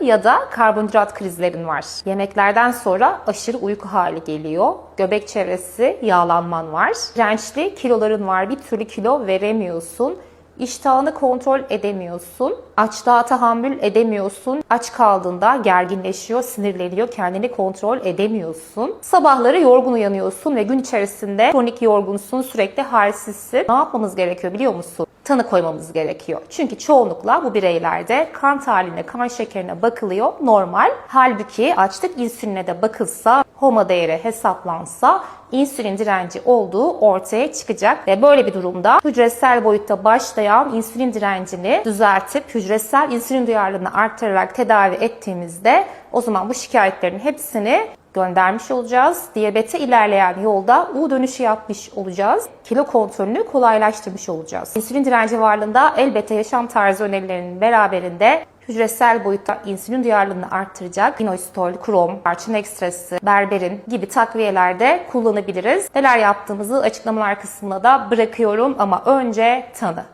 ya da karbonhidrat krizlerin var. Yemeklerden sonra aşırı uyku hali geliyor. Göbek çevresi yağlanman var. Dirençli kiloların var. Bir türlü kilo veremiyorsun. İştahını kontrol edemiyorsun. Açlığa tahammül edemiyorsun. Aç kaldığında gerginleşiyor, sinirleniyor, kendini kontrol edemiyorsun. Sabahları yorgun uyanıyorsun ve gün içerisinde kronik yorgunsun, sürekli halsizsin. Ne yapmamız gerekiyor biliyor musun? Tanı koymamız gerekiyor. Çünkü çoğunlukla bu bireylerde kan tahaline, kan şekerine bakılıyor normal. Halbuki açlık insüline de bakılsa, HOMA değeri hesaplansa insülin direnci olduğu ortaya çıkacak ve böyle bir durumda hücresel boyutta başlayan insülin direncini düzeltip hücresel insülin duyarlılığını arttırarak tedavi ettiğimizde o zaman bu şikayetlerin hepsini göndermiş olacağız. Diyabete ilerleyen yolda U dönüşü yapmış olacağız. Kilo kontrolünü kolaylaştırmış olacağız. İnsülin direnci varlığında elbette yaşam tarzı önerilerinin beraberinde hücresel boyutta insülin duyarlılığını arttıracak inositol, krom, tarçın ekstresi, berberin gibi takviyelerde kullanabiliriz. Neler yaptığımızı açıklamalar kısmına da bırakıyorum ama önce tanı.